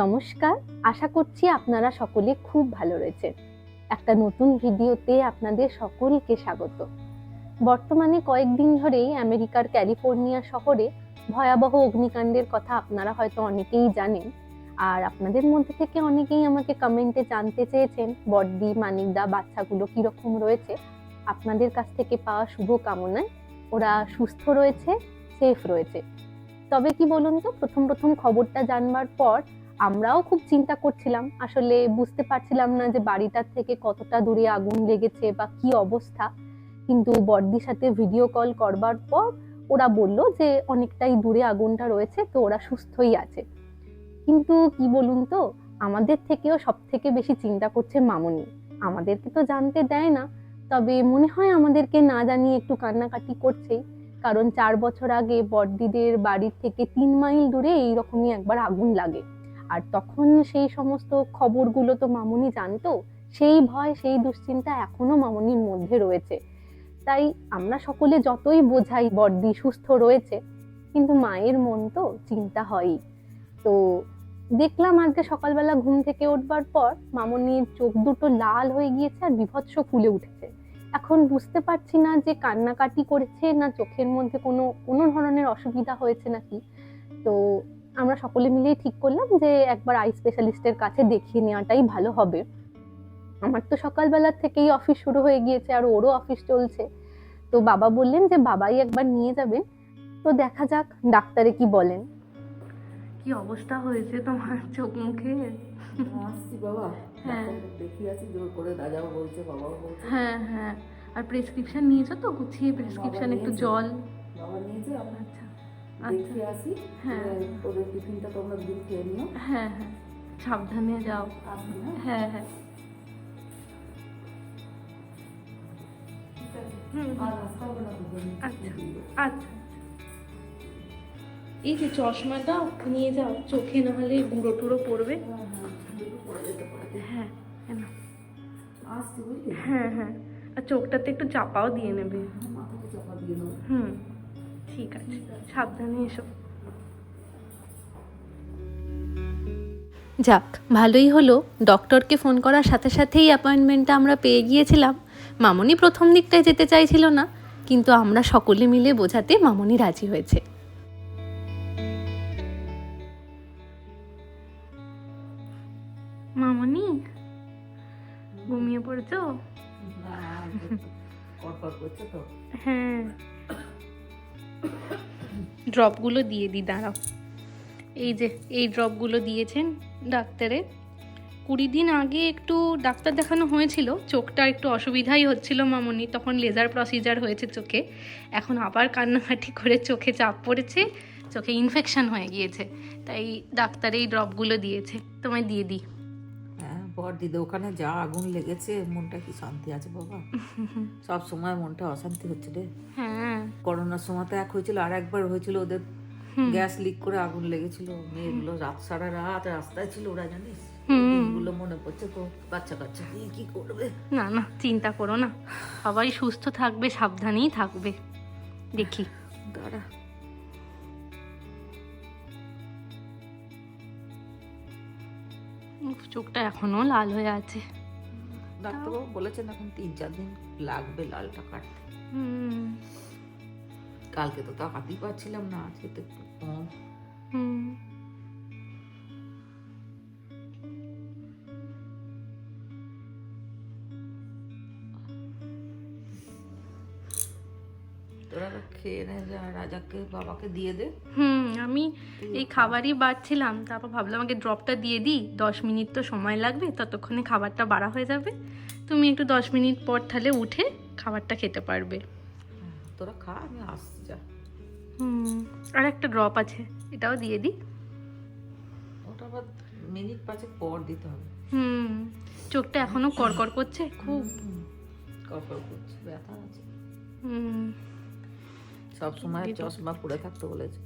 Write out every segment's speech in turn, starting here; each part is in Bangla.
নমস্কার, আশা করছি আপনারা সকলে খুব ভালো রয়েছে একটা নতুন ভিডিওতে আপনাদের সকলকে স্বাগত। বর্তমানে কয়েকদিন ধরেই আমেরিকার ক্যালিফোর্নিয়া শহরে ভয়াবহ অগ্নিকাণ্ডের কথা আপনারা হয়তো অনেকেই জানেন। আর আপনাদের মধ্যে থেকে অনেকেই আমাকে কমেন্টে জানতে চেয়েছেন বর্দি মানিকদা, বাচ্চাগুলো কীরকম রয়েছে। আপনাদের কাছ থেকে পাওয়া শুভ কামনায় ওরা সুস্থ রয়েছে, সেফ রয়েছে। তবে কি বলুন তো, প্রথম প্রথম খবরটা জানবার পর আমরাও খুব চিন্তা করছিলাম। আসলে বুঝতে পারছিলাম না যে বাড়িটার থেকে কতটা দূরে আগুন লেগেছে বা কি অবস্থা। কিন্তু বর্দির সাথে ভিডিও কল করবার পর ওরা বলল যে অনেকটাই দূরে আগুনটা রয়েছে, তো ওরা সুস্থই আছে। কিন্তু কি বলুন তো, আমাদের থেকেও সব থেকে বেশি চিন্তা করছে মামনি। আমাদেরকে তো জানতে দেয় না, তবে মনে হয় আমাদেরকে না জানিয়ে একটু কান্নাকাটি করছেই কারণ চার বছর আগে বড়দিদের বাড়ির থেকে তিন মাইল দূরে এইরকমই একবার আগুন লাগে। আর তখন সেই সমস্ত খবরগুলো তো মামুনি জানতো, সেই ভয়, সেই দুশ্চিন্তা এখনও মামুনির মধ্যে রয়েছে। তাই আমরা সকলে যতই বোঝাই বর্দি সুস্থ রয়েছে, কিন্তু মায়ের মন তো চিন্তা হয়ই। তো দেখলাম আজকে সকালবেলা ঘুম থেকে উঠবার পর মামনির চোখ দুটো লাল হয়ে গিয়েছে আর বিভৎস ফুলে উঠেছে। এখন বুঝতে পারছি না যে কান্নাকাটি করেছে না চোখের মধ্যে কোনো কোনো ধরনের অসুবিধা হয়েছে নাকি। তো আমরা সকলে মিলেই ঠিক করলাম যে একবার আই স্পেশালিস্টের কাছে দেখিয়ে নেওয়াটাই ভালো হবে। আমার তো সকালবেলার থেকেই অফিস শুরু হয়ে গিয়েছে আর ওরও অফিস চলছে। তো বাবা বললেন যে বাবাই একবার নিয়ে যাবেন। তো দেখা যাক ডাক্তারে কি বলেন। কি অবস্থা হয়েছে তোমার চোখ মুখে? বাবা। হ্যাঁ। ডাক্তারকে আছি জোর করে দাদাও বলছে বাবাও বলছে। হ্যাঁ হ্যাঁ। আর প্রেসক্রিপশন নিয়েছো তো? গুছিয়ে প্রেসক্রিপশন একটু জল। বাবা নিয়েছে আচ্ছা। দেখিয়ে আসি। হ্যাঁ। ওদের টিফিনটা তোমরা দুদিন খেয়ে নিও। হ্যাঁ হ্যাঁ। সাবধানে যাও। হ্যাঁ? হ্যাঁ না দুজন আচ্ছা আচ্ছা এই যে চশমাটা নিয়ে যাও। চোখে না হলে গুঁড়ো টুড়ো পড়বে। হ্যাঁ হ্যাঁ হ্যাঁ হ্যাঁ হ্যাঁ। আর চোখটাতে একটু চাপাও দিয়ে নেব। হুম। ঠিক আছে সাবধানে এসো। যাক ভালোই হলো। ডক্টরকে ফোন করার সাথে সাথেই অ্যাপয়েন্টমেন্টটা আমরা পেয়ে গিয়েছিলাম। মামনি প্রথম দিকটায় যেতে চাইছিল না কিন্তু আমরা সকলে মিলে বোঝাতে মামনি রাজি হয়েছে। মামনি ঘুমিয়ে পড়েছো? হ্যাঁ। ড্রপগুলো দিয়ে দিই, দাঁড়াও। এই যে, এই ড্রপগুলো দিয়েছেন ডাক্তারে। কুড়ি দিন আগে একটু ডাক্তার দেখানো হয়েছিল, চোখটা একটু অসুবিধাই হচ্ছিল মামনি, তখন লেজার প্রসিজার হয়েছে চোখে। এখন আবার কান্নাকাটি করে চোখে চাপ পড়েছে, চোখে ইনফেকশন হয়ে গিয়েছে, তাই ডাক্তার এই ড্রপগুলো দিয়েছে, তোমায় দিয়ে দিই। বর দিদি ওখানে যা আগুন লেগেছে মনটা কি শান্তি আছে বাবা? সব সময় মনটা অশান্তি হচ্ছে রে। হ্যাঁ। করোনার সময় তো এক হয়েছিল আর একবার হয়েছিল ওদের গ্যাস লিক করে আগুন লেগেছিল। মেয়েগুলো রাত সারা রাত রাস্তায় ছিল ওরা জানিস। দিনগুলো মনে পড়ছে তো বাচ্চা কাচ্চা কি কি করবে? না না চিন্তা করো না। সবাই সুস্থ থাকবে সাবধানেই থাকবে। দেখি। দাঁড়া। চোখটা এখনও লাল হয়ে আছে। ডাক্তারবাবু বলেছেন এখন তিন চার দিন লাগবে লালটা কাটতে। হুম, কালকে তো তা হাতেই পাচ্ছিলাম না আজকে তো একটু কম হুম। তোরা খেয়ে নে রাজাকে বাবাকে দিয়ে দে। হুম আমি এই খাবারই বাড়ছিলাম তারপর ভাবলাম আগে ড্রপটা দিয়ে দিই। দশ মিনিট তো সময় লাগবে ততক্ষণে খাবারটা বাড়া হয়ে যাবে। তুমি একটু দশ মিনিট পর তাহলে উঠে খাবারটা খেতে পারবে। হ্যাঁ, তোরা খা আমি আসছি যা। হুম আর একটা ড্রপ আছে এটাও দিয়ে দিই। ওটা আবার মিনিট পাঁচেক পর দিতে হবে। হুম চোখটা এখনও করকর করছে? খুব কপাল করছে ব্যথা আছে। হুম। সব সময় চশমা পরে থাকতে বলেছে।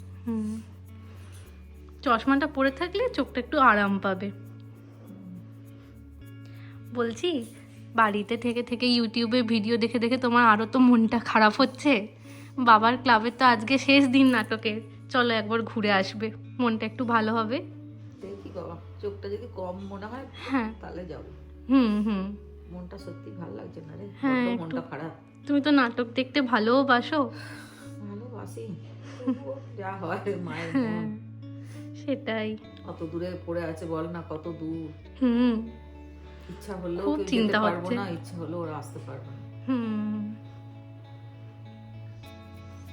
চশমাটা পরে থাকলে চোখটা একটু আরাম পাবে। বলছি বাড়িতে থেকে থেকে ইউটিউবে ভিডিও দেখে দেখে তোমার আরও তো মনটা খারাপ হচ্ছে। বাবার ক্লাবের তো আজকে শেষ দিন নাটকের। চলো একবার ঘুরে আসবে। মনটা একটু ভালো হবে। দেখি বাবা চোখটা যদি কম মনে হয় হ্যাঁ। তাহলে যাব। হুম হুম। মনটা সত্যি ভালো লাগছে না রে? হ্যাঁ, একটু- মনটা খারাপ। তুমি তো নাটক দেখতে ভালোবাসো। ভালোবাসি যা হয় মায়ের হ্যাঁ সেটাই কত দূরে পড়ে আছে বল না কত দূর হুম ইচ্ছা হলেও খুব চিন্তা পারব। না ইচ্ছা হলেও ওরা আসতে পারবে না হুম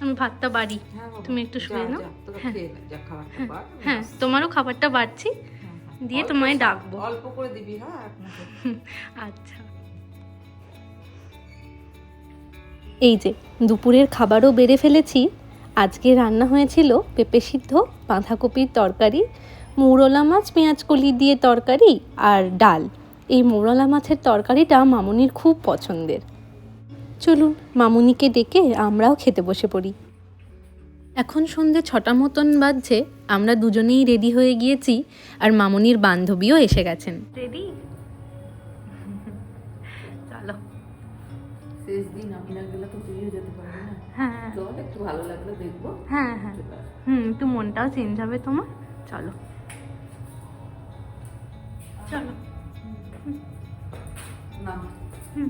আমি ভাতটা বাড়ি হ্যাঁ তুমি একটু শুয়ে নাও। হ্যাঁ। হ্যাঁ। তোমারও খাবারটা বাড়ছি। দিয়ে তোমায় ডাকবো। অল্প করে দিবি হ্যাঁ আচ্ছা এই যে দুপুরের খাবারও বেড়ে ফেলেছি। আজকে রান্না হয়েছিল পেঁপে সিদ্ধ, বাঁধাকপির তরকারি, মৌরলা মাছ, পেঁয়াজ কলি দিয়ে তরকারি আর ডাল। এই মৌরলা মাছের তরকারিটা মামুনির খুব পছন্দের। চলুন মামুনিকে ডেকে আমরাও খেতে বসে পড়ি। এখন সন্ধে ছটা মতন বাজছে, আমরা দুজনেই রেডি হয়ে গিয়েছি আর মামুনির বান্ধবীও এসে গেছেন। রেডি? শেষ দিন আমি না গেলে তো তুইও যেতে পারবি না। হ্যাঁ। চল একটু ভালো লাগলে দেখব। হ্যাঁ হ্যাঁ। হুম একটু মনটাও চেঞ্জ হবে তোমার। চলো। চলো। না। হুম।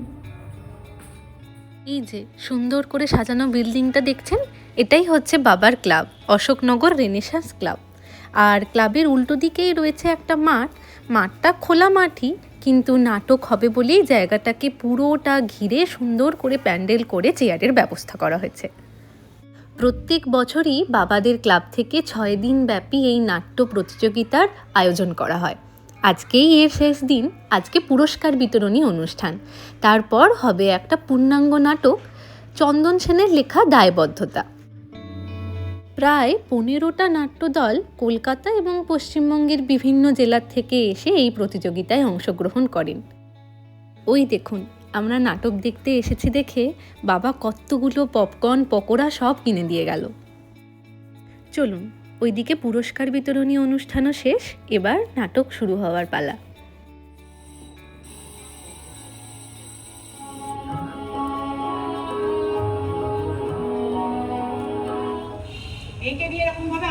এই যে সুন্দর করে সাজানো বিল্ডিংটা দেখছেন? এটাই হচ্ছে বাবার ক্লাব অশোকনগর রেনেসাঁস ক্লাব। আর ক্লাবের উল্টো দিকেই রয়েছে একটা মাঠ। মাঠটা খোলা মাঠই কিন্তু নাটক হবে বলেই জায়গাটাকে পুরোটা ঘিরে সুন্দর করে প্যান্ডেল করে চেয়ারের ব্যবস্থা করা হয়েছে। প্রত্যেক বছরই বাবাদের ক্লাব থেকে ছয় দিন ব্যাপী এই নাট্য প্রতিযোগিতার আয়োজন করা হয়। আজকেই এর শেষ দিন, আজকে পুরস্কার বিতরণী অনুষ্ঠান। তারপর হবে একটা পূর্ণাঙ্গ নাটক, চন্দন সেনের লেখা দায়বদ্ধতা। প্রায় পনেরোটা নাট্যদল কলকাতা এবং পশ্চিমবঙ্গের বিভিন্ন জেলার থেকে এসে এই প্রতিযোগিতায় অংশগ্রহণ করেন। ওই দেখুন, আমরা নাটক দেখতে এসেছি দেখে বাবা কতগুলো পপকর্ন, পকোড়া সব কিনে দিয়ে গেল। চলুন, ওইদিকে পুরস্কার বিতরণী অনুষ্ঠানও শেষ, এবার নাটক শুরু হওয়ার পালা।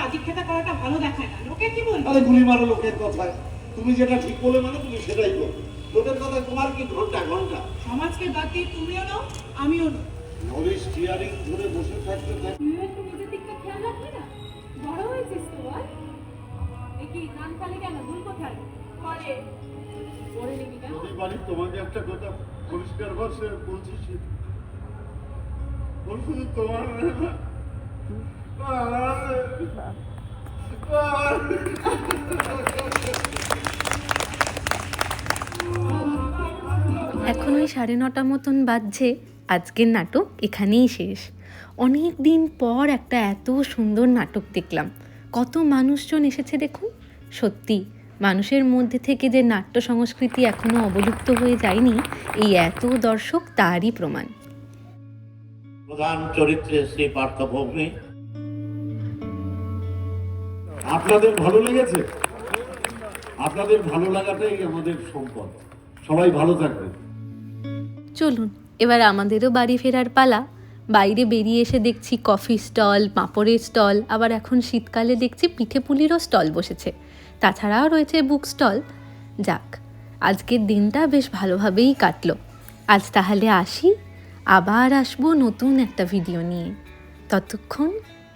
আদিক্ষেতা করাটা ভালো দেখায় না। লোকে কি বলবে? আরে গুলি মারো লোকের কথায়। তুমি যেটা ঠিক বলে মানে তুমি সেটাই করো লোকের কথায় তোমার কি ঘণ্টা ঘণ্টা? সমাজকে বাদ দিয়ে তুমিও নাও আমিও নাও। নলে স্টিয়ারিং ধরে বসে থাকতে থাকতে একটু নিজের দিকটা খেয়াল রাখবি না? বড় হয়েছিস তো বল। কি কান খালি কেন? ভুল কোথায়? পরে। পরে নিবি কেন যদি তোমাকে একটা কথা পরিষ্কার ভাষে বলছি তোমার না। এখন ওই সাড়ে নটা মতন বাজছে, আজকের নাটক এখানেই শেষ। অনেক দিন পর একটা এত সুন্দর নাটক দেখলাম। কত মানুষজন এসেছে দেখুন? সত্যি, মানুষের মধ্যে থেকে যে নাট্য সংস্কৃতি এখনও অবলুপ্ত হয়ে যায়নি, এই এত দর্শক তারই প্রমাণ। প্রধান চরিত্রে শ্রী পার্থভূমি আপনাদের ভালো লেগেছে? আপনাদের ভালো লাগাটাই আমাদের সম্পদ। সবাই ভালো থাকবেন চলুন, এবার আমাদেরও বাড়ি ফেরার পালা। বাইরে বেরিয়ে এসে দেখছি কফি স্টল, পাঁপড়ের স্টল, আবার এখন শীতকালে দেখছি পিঠে পুলিরও স্টল বসেছে। তাছাড়াও রয়েছে বুক স্টল। যাক, আজকের দিনটা বেশ ভালোভাবেই কাটলো। আজ তাহলে আসি, আবার আসব নতুন একটা ভিডিও নিয়ে। ততক্ষণ